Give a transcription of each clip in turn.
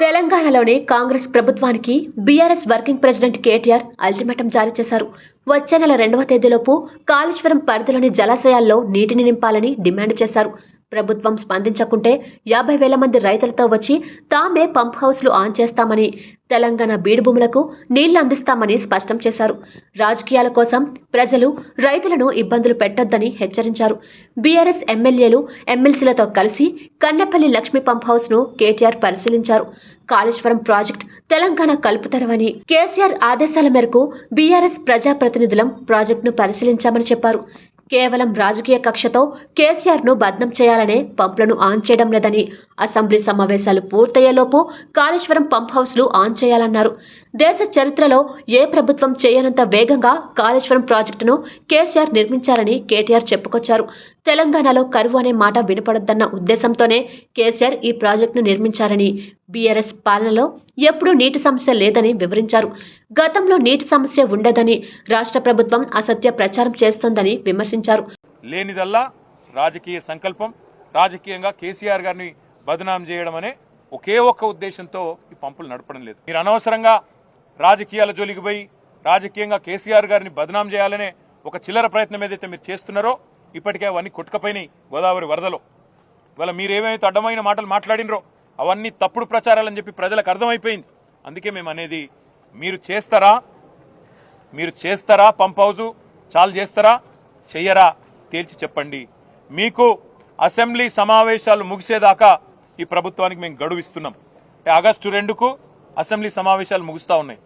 తెలంగాణలోనే కాంగ్రెస్ ప్రభుత్వానికి BRS working president KTR ultimatum జారీ చేశారు. వచ్చే నెల రెండవ తేదీలోపు కాళేశ్వరం పరిధిలోని జలాశయాల్లో నీటిని నింపాలని డిమాండ్ చేశారు. ప్రభుత్వం స్పందించకుంటే యాభై వేల మంది రైతులతో వచ్చి తామే పంప్ హౌస్లు ఆన్ చేస్తామని తెలంగాణ బీడుభూములకు నీళ్ళు అందిస్తామని స్పష్టం చేశారు. రాజకీయాల కోసం ప్రజలు రైతులను ఇబ్బందులు పెట్టొద్దని హెచ్చరించారు. బీఆర్ఎస్ ఎమ్మెల్యేలు ఎమ్మెల్సీలతో కలిసి కన్నపల్లి లక్ష్మీ పంప్ హౌస్ను కేటీఆర్ పరిశీలించారు. కాళేశ్వరం ప్రాజెక్ట్ తెలంగాణ కలుపుతరవని కేసీఆర్ ఆదేశాల మేరకు బీఆర్ఎస్ ప్రజాప్రతినిధులం ప్రాజెక్టును పరిశీలించామని చెప్పారు. కేవలం రాజకీయ కక్షతో కేసీఆర్ను బద్నం చేయాలనే పంపులను ఆన్ చేయడం లేదని అసెంబ్లీ సమావేశాలు పూర్తయ్యేలోపు కాళేశ్వరం పంప్ హౌస్లు ఆన్ చేయాలన్నారు. దేశ చరిత్రలో ఏ ప్రభుత్వం చేయనంత వేగంగా కాళేశ్వరం ప్రాజెక్టును కేసీఆర్ నిర్మించారని కేటీఆర్ చెప్పుకొచ్చారు. తెలంగాణలో కరువు అనే మాట వినపడొద్దన్న ఉద్దేశంతోనే కేసీఆర్ ఈ ప్రాజెక్టును నిర్మించారని బీఆర్ఎస్ పాలనలో ఎప్పుడూ నీటి సమస్య లేదని వివరించారు. గతంలో నీటి సమస్య ఉండదని రాష్ట్ర ప్రభుత్వం అసత్య ప్రచారం చేస్తోందని విమర్శించారు. లేనిదల్లా రాజకీయ సంకల్పం రాజకీయంగా కేసీఆర్ గారిని బదనాం చేయడం అనే ఒకే ఒక్క ఉద్దేశంతో ఈ పంపులు నడపడం లేదు. మీరు అనవసరంగా రాజకీయాల జోలికి పోయి రాజకీయంగా కేసీఆర్ గారిని బదనాం చేయాలనే ఒక చిల్లర ప్రయత్నం ఏదైతే మీరు చేస్తున్నారో ఇప్పటికే అవన్నీ కొట్టుకపోయినాయి గోదావరి వరదలో. ఇవాళ మీరు ఏమైతే అడ్డమైన మాటలు మాట్లాడినరో అవన్నీ తప్పుడు ప్రచారాలని చెప్పి ప్రజలకు అర్థమైపోయింది. అందుకే మేము అనేది మీరు చేస్తారా? మీరు చేస్తారా? Pump house? చాలు చేస్తారా? చెయ్యరా? తేల్చి చెప్పండి. మీకు అసెంబ్లీ సమావేశాలు ముగిసేదాకా ఈ ప్రభుత్వానికి మేము గడువిస్తున్నాం. ఆగస్టు రెండుకు అసెంబ్లీ సమావేశాలు ముగుస్తూ ఉన్నాయి.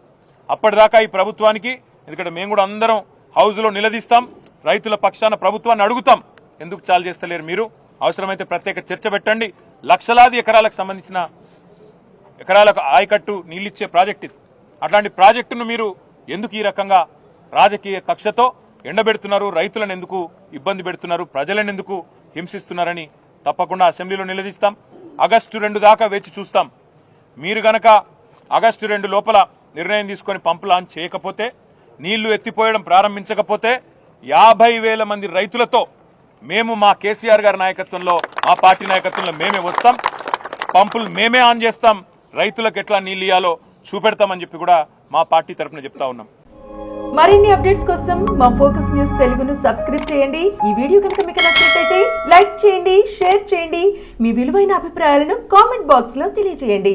అప్పటిదాకా ఈ ప్రభుత్వానికి ఎందుకంటే మేము కూడా అందరం హౌజ్లో నిలదీస్తాం. రైతుల పక్షాన ప్రభుత్వాన్ని అడుగుతాం. ఎందుకు చాలు చేస్తలేరు మీరు? అవసరమైతే ప్రత్యేక చర్చ పెట్టండి. లక్షలాది ఎకరాలకు సంబంధించిన ఎకరాలకు ఆయకట్టు నీళ్ళిచ్చే ప్రాజెక్ట్ ఇది. అట్లాంటి ప్రాజెక్టును మీరు ఎందుకు ఈ రకంగా రాజకీయ కక్షతో ఎండబెడుతున్నారు? రైతులను ఎందుకు ఇబ్బంది పెడుతున్నారు? ప్రజలను ఎందుకు హింసిస్తున్నారని తప్పకుండా అసెంబ్లీలో నిలదీస్తాం. ఆగస్టు రెండు దాకా వేచి చూస్తాం. మీరు గనక ఆగస్టు రెండు లోపల నిర్ణయం తీసుకొని పంపు లాంచ్ చేయకపోతే నీళ్ళు ఎత్తిపోయడం ప్రారంభించకపోతే యాభై వేల మంది రైతులతో మేము మా కేసీఆర్ గారి నాయకత్వంలో మా పార్టీ నాయకత్వంలో మేమే వస్తాం. పంపులు మేమే ఆన్ చేస్తాం. రైతులకు ఎట్లా నీళ్ళు ఇయ్యాలో చూపెడతామని చెప్పి కూడా మా పార్టీ తరఫున చెప్తా ఉన్నాం. మరిన్ని అప్డేట్స్ కోసం మా ఫోకస్ న్యూస్ తెలుగును సబ్స్క్రైబ్ చేయండి. ఈ వీడియో కనుక మీకు నచ్చినట్లయితే లైక్ చేయండి షేర్ చేయండి. మీ విలువైన అభిప్రాయాలను కామెంట్ బాక్స్లో తెలియజేయండి.